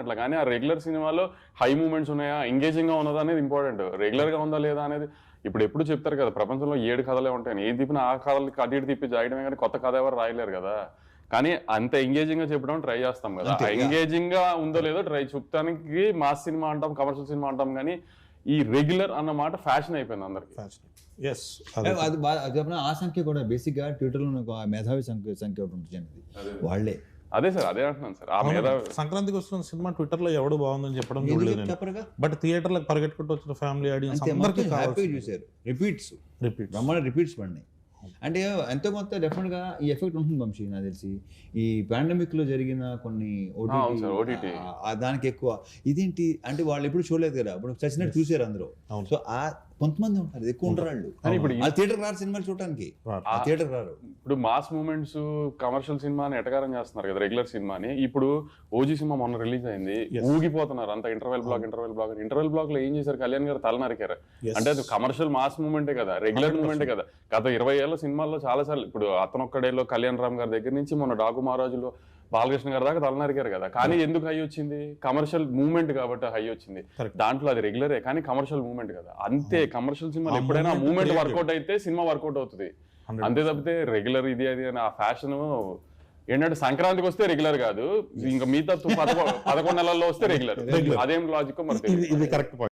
అట్లా. కానీ ఆ రెగ్యులర్ సినిమాలో హై మూమెంట్స్ ఉన్నాయా? ఎంగేజింగ్గా ఉన్నదా అనేది ఇంపార్టెంట్. రెగ్యులర్గా ఉందా లేదా అనేది ఇప్పుడు ఎప్పుడు చెప్తారు కదా ప్రపంచంలో ఏడు కథలే ఉంటాయి. ఏం తిప్పినా ఆ కథలు అటు ఇటు తిప్పి జాయడమే కానీ కొత్త కథ ఎవరు రాయలేరు కదా. కానీ అంత ఎంగేజింగ్గా చెప్పడం ట్రై చేస్తాం కదా. ఎంగేజింగ్గా ఉందో లేదో ట్రై చూపడానికి మాస్ సినిమా అంటాం కమర్షియల్ సినిమా అంటాం కానీ ఈ రెగ్యులర్ అన్న మాట ఫ్యాషన్ అయిపోయింది అందరికి. ఎస్ అది. బా- అది చెప్పిన ఆ సంఖ్య కూడా బేసిక్గా ట్విట్టర్లో నాకు ఆ మేధావి సంఖ్య సంఖ్య ఒకటి ఉంటుంది అనేది వాళ్ళే. అదే సార్ అదే అంటున్నాను సార్. ఆ మీద సంక్రాంతికి వస్తున్న సినిమా ట్విట్టర్లో ఎవడు బాగుందని చెప్పడం చూడలేదు బట్ థియేటర్లకు పరిగెట్టుకుంటూ వచ్చిన ఫ్యామిలీ ఆడియన్స్ అందరికీ హ్యాపీగా చూశారు. రిపీట్స్ రిపీట్ బ్రహ్మాండ రిపీట్స్ పడినాయి. అంటే ఎంతో కొంత డెఫినెట్గా ఈ ఎఫెక్ట్ ఉంటుంది వంశీ నాకు తెలిసి. ఈ పాండమిక్లో జరిగిన కొన్ని ఆ దానికి ఎక్కువ. ఇదేంటి? అంటే వాళ్ళు ఎప్పుడు చూడలేదు కదా. ఇప్పుడు చచ్చినట్టు చూసారు అందరూ. సో ఆ కొంతమంది ఉంటారు ఎక్కువ ఉంటారు. వాళ్ళు కానీ ఇప్పుడు ఆ థియేటర్ రారు సినిమాలు. ఆ థియేటర్ రారు. ఇప్పుడు మాస్ మూమెంట్స్ కమర్షియల్ సినిమాని ఎటకారం చేస్తున్నారు కదా రెగ్యులర్ సినిమాని. ఇప్పుడు ఓజీ సినిమా మొన్న రిలీజ్ అయింది. ఊగిపోతున్నారు అంత interval block interval block interval బ్లాక్లో ఏం చేశారు? కళ్యాణ్ గారు తల నరికారు. అంటే అది కమర్షియల్ మాస్ మూమెంటే కదా రెగ్యులర్ మూమెంటే కదా. గత ఇరవై ఏళ్ళ సినిమాల్లో చాలా సార్లు ఇప్పుడు అతను ఒక్కడేలో కళ్యాణ్ రామ్ గారి దగ్గర నుంచి మొన్న డాకు మహారాజులో బాలకృష్ణ గారి దాకా తల నరికారు కదా. కానీ ఎందుకు హై వచ్చింది? కమర్షియల్ మూమెంట్ కాబట్టి హై వచ్చింది. దాంట్లో అది రెగ్యులరే కానీ కమర్షియల్ మూమెంట్ కదా. అంతే కమర్షియల్ సినిమా ఆ ఎప్పుడైనా మూమెంట్ వర్కౌట్ అయితే సినిమా వర్కౌట్ అవుతుంది. 100%. అంతే తప్పితే రెగ్యులర్ ఇది అది అని ఆ ఫ్యాషన్ ఏంటంటే సంక్రాంతికి వస్తే రెగ్యులర్ కాదు. ఇంకా మిగతా పదకొ- పదకొండు నెలల్లో వస్తే రెగ్యులర్. అదేం లాజిక్ మరి. ఇది కరెక్ట్